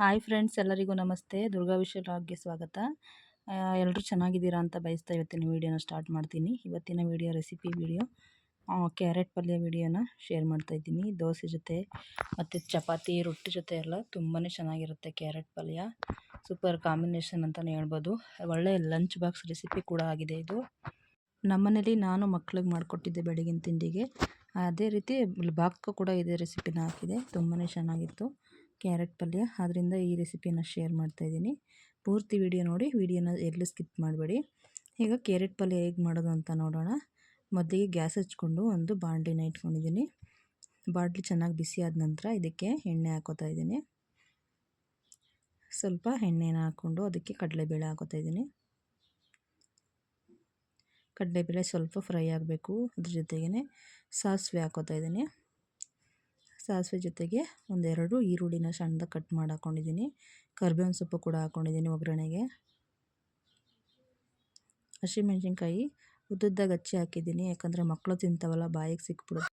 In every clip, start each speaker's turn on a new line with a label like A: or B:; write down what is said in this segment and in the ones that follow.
A: Hi friends, ಎಲ್ಲರಿಗೂ ನಮಸ್ತೆ. ದುರ್ಗಾ ವಿಶ್ವ ಲಾಗ್ಗೆ ಸ್ವಾಗತ ಎಲ್ಲರೂ ಚೆನ್ನಾಗಿದ್ದೀರಾ ಅಂತ ಬಯಸ್ತಾ ಇವತ್ತಿನ ವೀಡಿಯೋನ ಸ್ಟಾರ್ಟ್ ಮಾಡ್ತೀನಿ. ಇವತ್ತಿನ ವೀಡಿಯೋ, ರೆಸಿಪಿ ವೀಡಿಯೋ ಕ್ಯಾರೆಟ್ ಪಲ್ಯ ವೀಡಿಯೋನ ಶೇರ್ ಮಾಡ್ತಾ ಇದ್ದೀನಿ. ದೋಸೆ ಜೊತೆ ಮತ್ತು ಚಪಾತಿ, ರೊಟ್ಟಿ ಜೊತೆ ಎಲ್ಲ ತುಂಬಾ ಚೆನ್ನಾಗಿರುತ್ತೆ ಕ್ಯಾರೆಟ್ ಪಲ್ಯ. ಸೂಪರ್ ಕಾಂಬಿನೇಷನ್ ಅಂತಲೇ ಹೇಳ್ಬೋದು. ಒಳ್ಳೆ ಲಂಚ್ ಬಾಕ್ಸ್ ರೆಸಿಪಿ ಕೂಡ ಆಗಿದೆ ಇದು. ನಮ್ಮನೇಲಿ ನಾನು ಮಕ್ಳಿಗೆ ಮಾಡಿಕೊಟ್ಟಿದ್ದೆ ಬೆಳಗಿನ ತಿಂಡಿಗೆ. ಅದೇ ರೀತಿ ಬಾಕ್ ಕೂಡ ಇದೇ ರೆಸಿಪಿನ ಹಾಕಿದೆ. ತುಂಬಾ ಚೆನ್ನಾಗಿತ್ತು. ಕ್ಯಾರೆಟ್ ಪಲ್ಯ. ಆದ್ದರಿಂದ ಈ ರೆಸಿಪಿಯನ್ನು ಶೇರ್ ಮಾಡ್ತಾಯಿದ್ದೀನಿ ಪೂರ್ತಿ ವಿಡಿಯೋ ನೋಡಿ. ವಿಡಿಯೋನ ಎಲ್ಲೂ ಸ್ಕಿಪ್ ಮಾಡಬೇಡಿ. ಈಗ ಕ್ಯಾರೆಟ್ ಪಲ್ಯ ಹೇಗೆ ಮಾಡೋದು ಅಂತ ನೋಡೋಣ. ಮೊದಲಿಗೆ ಗ್ಯಾಸ್ ಹಚ್ಕೊಂಡು ಒಂದು ಬಾಣಲಿನ ಇಟ್ಕೊಂಡಿದ್ದೀನಿ. ಬಾಂಡ್ಲಿ ಚೆನ್ನಾಗಿ ಬಿಸಿ ಆದ ನಂತರ ಇದಕ್ಕೆ ಎಣ್ಣೆ ಹಾಕೋತಾ ಇದ್ದೀನಿ. ಸ್ವಲ್ಪ ಎಣ್ಣೆನ ಹಾಕ್ಕೊಂಡು ಅದಕ್ಕೆ ಕಡಲೆಬೇಳೆ ಹಾಕೋತಾ ಇದ್ದೀನಿ. ಕಡಲೆಬೇಳೆ ಸ್ವಲ್ಪ ಫ್ರೈ ಆಗಬೇಕು ಅದ್ರ ಜೊತೆಗೇ ಸಾಸಿವೆ ಹಾಕೋತಾ ಇದ್ದೀನಿ. ಸಾಸಿವೆ ಜೊತೆಗೆ ಒಂದೆರಡು ಈರುಳ್ಳಿನ ಸಣ್ಣದಾಗಿ ಕಟ್ ಮಾಡಿ ಹಾಕ್ಕೊಂಡಿದ್ದೀನಿ ಕರ್ಬೇವಿನ ಸೊಪ್ಪು ಕೂಡ ಹಾಕ್ಕೊಂಡಿದ್ದೀನಿ ಒಗ್ಗರಣೆಗೆ. ಹಸಿಮೆಣ್ಸಿನ್ಕಾಯಿ ಉದ್ದುದ್ದಾಗಿ ಹಚ್ಚಿ ಹಾಕಿದ್ದೀನಿ, ಯಾಕಂದರೆ ಮಕ್ಕಳು ತಿಂತಾವಲ್ಲ, ಬಾಯಿಗೆ ಸಿಕ್ಬಿಡುತ್ತೆ.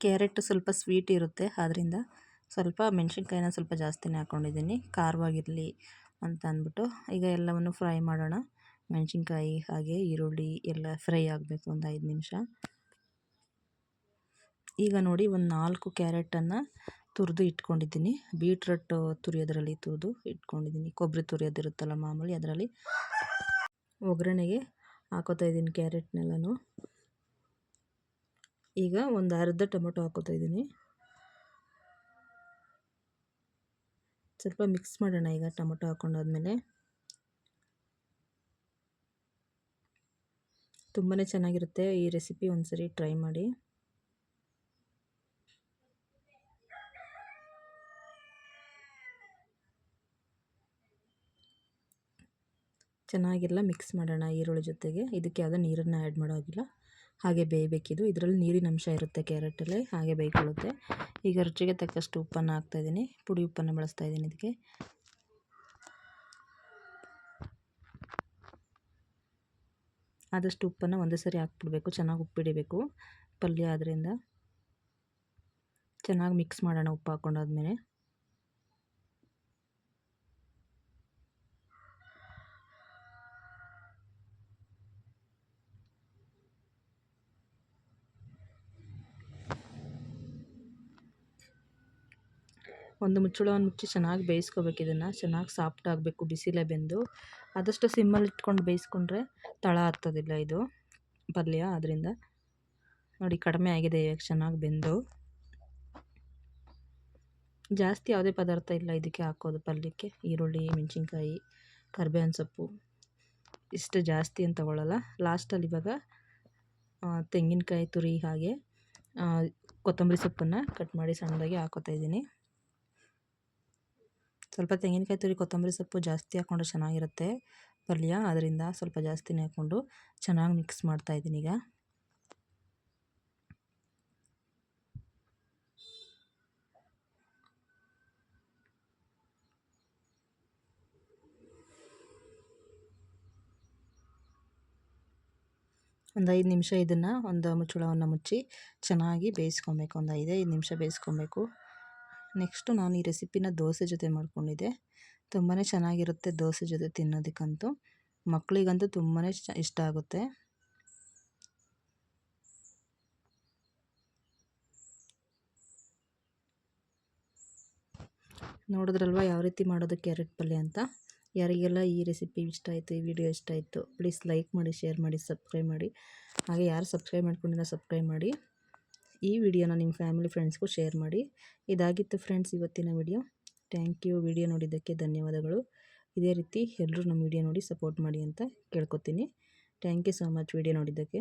A: ಕ್ಯಾರೆಟ್ ಸ್ವಲ್ಪ ಸ್ವೀಟ್ ಇರುತ್ತೆ ಆದ್ದರಿಂದ ಸ್ವಲ್ಪ ಮೆಣಸಿನ್ಕಾಯಿನ ಸ್ವಲ್ಪ ಜಾಸ್ತಿನೇ ಹಾಕ್ಕೊಂಡಿದ್ದೀನಿ ಖಾರವಾಗಿರಲಿ ಅಂತ ಅಂದ್ಬಿಟ್ಟು ಈಗ ಎಲ್ಲವನ್ನು ಫ್ರೈ ಮಾಡೋಣ. ಮೆಣಸಿನ್ಕಾಯಿ, ಹಾಗೆ ಈರುಳ್ಳಿ ಎಲ್ಲ ಫ್ರೈ ಆಗಬೇಕು ಒಂದು ಐದು ನಿಮಿಷ. ಈಗ ನೋಡಿ ಒಂದು ನಾಲ್ಕು ಕ್ಯಾರೆಟನ್ನು ತುರಿದು ಇಟ್ಕೊಂಡಿದ್ದೀನಿ. ಬೀಟ್ರಟ್ ತುರಿಯೋದ್ರಲ್ಲಿ ತುರಿದು ಇಟ್ಕೊಂಡಿದ್ದೀನಿ. ಕೊಬ್ಬರಿ ತುರಿಯೋದಿರುತ್ತಲ್ಲ ಮಾಮೂಲಿ ಅದರಲ್ಲಿ. ಒಗ್ಗರಣೆಗೆ ಹಾಕೋತಾ ಇದ್ದೀನಿ ಕ್ಯಾರೆಟ್ನೆಲ್ಲನೂ. ಈಗ ಒಂದು ಅರ್ಧ ಟೊಮೊಟೊ ಹಾಕೋತಾ ಇದ್ದೀನಿ. ಸ್ವಲ್ಪ ಮಿಕ್ಸ್ ಮಾಡೋಣ ಈಗ ಟೊಮೊಟೊ ಹಾಕೊಂಡಾದ್ಮೇಲೆ. ತುಂಬಾ ಚೆನ್ನಾಗಿರುತ್ತೆ ಈ ರೆಸಿಪಿ ಒಂದ್ಸರಿ ಟ್ರೈ ಮಾಡಿ. ಚೆನ್ನಾಗೆಲ್ಲ ಮಿಕ್ಸ್ ಮಾಡೋಣ ಈರುಳ್ಳಿ ಜೊತೆಗೆ. ಇದಕ್ಕೆ ಯಾವುದೋ ನೀರನ್ನು ಆ್ಯಡ್ ಮಾಡೋಗಿಲ್ಲ ಹಾಗೆ ಬೇಯಬೇಕಿದು. ಇದರಲ್ಲಿ ನೀರಿನ ಅಂಶ ಇರುತ್ತೆ ಕ್ಯಾರೆಟಲ್ಲಿ. ಹಾಗೆ ಬೇಯ್ಕೊಳ್ಳುತ್ತೆ. ಈಗ ರುಚಿಗೆ ತಕ್ಕಷ್ಟು ಉಪ್ಪನ್ನು ಹಾಕ್ತಾಯಿದ್ದೀನಿ ಪುಡಿ ಉಪ್ಪನ್ನು ಬಳಸ್ತಾ ಇದ್ದೀನಿ ಇದಕ್ಕೆ. ಆದಷ್ಟು ಉಪ್ಪನ್ನು ಒಂದೇ ಸರಿ ಹಾಕ್ಬಿಡ್ಬೇಕು. ಚೆನ್ನಾಗಿ ಉಪ್ಪಿಡಿಬೇಕು ಪಲ್ಯ ಆದ್ದರಿಂದ ಚೆನ್ನಾಗಿ ಮಿಕ್ಸ್ ಮಾಡೋಣ ಉಪ್ಪು ಹಾಕ್ಕೊಂಡಾದ್ಮೇಲೆ ಒಂದು ಮುಚ್ಚಳವನ್ನು ಮುಚ್ಚಿ ಚೆನ್ನಾಗಿ ಬೇಯಿಸ್ಕೋಬೇಕು ಇದನ್ನು. ಚೆನ್ನಾಗಿ ಸಾಫ್ಟ್ ಆಗಬೇಕು, ಬಿಸಿಲೇ ಬೆಂದು. ಆದಷ್ಟು ಸಿಮ್ಮಲ್ಲಿ ಇಟ್ಕೊಂಡು ಬೇಯಿಸ್ಕೊಂಡ್ರೆ ತಳ ಹತ್ತೋದಿಲ್ಲ ಇದು ಪಲ್ಯ. ಅದರಿಂದ ನೋಡಿ, ಕಡಿಮೆ ಆಗಿದೆ ಇವಾಗ ಚೆನ್ನಾಗಿ ಬೆಂದು. ಜಾಸ್ತಿ ಯಾವುದೇ ಪದಾರ್ಥ ಇಲ್ಲ ಇದಕ್ಕೆ ಹಾಕೋದು ಪಲ್ಯಕ್ಕೆ. ಈರುಳ್ಳಿ, ಮೆಣಸಿನ್ಕಾಯಿ, ಕರ್ಬೇವಿನ ಸೊಪ್ಪು. ಇಷ್ಟು ಜಾಸ್ತಿ ಅಂತ ತಗೊಳ್ಳಲ್ಲ ಲಾಸ್ಟಲ್ಲಿ ಇವಾಗ ತೆಂಗಿನಕಾಯಿ ತುರಿ ಹಾಗೆ ಕೊತ್ತಂಬರಿ ಸೊಪ್ಪನ್ನು ಕಟ್ ಮಾಡಿ ಸಣ್ಣದಾಗಿ ಹಾಕೋತಾ ಇದ್ದೀನಿ. ಸ್ವಲ್ಪ ತೆಂಗಿನಕಾಯಿ ತುರಿ ಕೊತ್ತಂಬರಿ ಸೊಪ್ಪು ಜಾಸ್ತಿ ಹಾಕ್ಕೊಂಡ್ರೆ ಚೆನ್ನಾಗಿರುತ್ತೆ ಪಲ್ಯ. ಅದರಿಂದ ಸ್ವಲ್ಪ ಜಾಸ್ತಿನೇ ಹಾಕ್ಕೊಂಡು ಚೆನ್ನಾಗಿ ಮಿಕ್ಸ್ ಮಾಡ್ತಾಯಿದ್ದೀನಿ ಈಗ. ಒಂದು ಐದು ನಿಮಿಷ ಇದನ್ನು ಒಂದು ಮುಚ್ಚಳವನ್ನು ಮುಚ್ಚಿ ಚೆನ್ನಾಗಿ ಬೇಯಿಸ್ಕೊಬೇಕು. ಒಂದು ಐದೈದು ನಿಮಿಷ ಬೇಯಿಸ್ಕೊಬೇಕು. ನೆಕ್ಸ್ಟು ನಾನು ಈ ರೆಸಿಪಿನ ದೋಸೆ ಜೊತೆ ಮಾಡಿಕೊಂಡಿದ್ದೆ. ತುಂಬಾ ಚೆನ್ನಾಗಿರುತ್ತೆ ದೋಸೆ ಜೊತೆ ತಿನ್ನೋದಕ್ಕಂತೂ. ಮಕ್ಕಳಿಗಂತೂ ತುಂಬಾ ಇಷ್ಟ ಆಗುತ್ತೆ. ನೋಡಿದ್ರಲ್ವ ಯಾವ ರೀತಿ ಮಾಡೋದು ಕ್ಯಾರೆಟ್ ಪಲ್ಯ ಅಂತ? ಯಾರಿಗೆಲ್ಲ ಈ ರೆಸಿಪಿ ಇಷ್ಟ ಆಯಿತು, ಈ ವಿಡಿಯೋ ಇಷ್ಟ ಆಯಿತು, ಪ್ಲೀಸ್ ಲೈಕ್ ಮಾಡಿ, ಶೇರ್ ಮಾಡಿ, ಸಬ್ಸ್ಕ್ರೈಬ್ ಮಾಡಿ. ಹಾಗೆ ಯಾರು ಸಬ್ಸ್ಕ್ರೈಬ್ ಮಾಡ್ಕೊಂಡಿಲ್ಲ ಸಬ್ಸ್ಕ್ರೈಬ್ ಮಾಡಿ. ಈ ವಿಡಿಯೋನ ನಿಮ್ಮ ಫ್ಯಾಮಿಲಿ ಫ್ರೆಂಡ್ಸ್ಗೂ ಶೇರ್ ಮಾಡಿ. ಇದಾಗಿತ್ತು ಫ್ರೆಂಡ್ಸ್ ಇವತ್ತಿನ ವಿಡಿಯೋ. Thank you. ವಿಡಿಯೋ ನೋಡಿದ್ದಕ್ಕೆ ಧನ್ಯವಾದಗಳು. ಇದೇ ರೀತಿ ಎಲ್ಲರೂ ನಮ್ಮ ವಿಡಿಯೋ ನೋಡಿ ಸಪೋರ್ಟ್ ಮಾಡಿ ಅಂತ ಕೇಳ್ಕೊತೀನಿ. Thank you so much video ನೋಡಿದ್ದಕ್ಕೆ.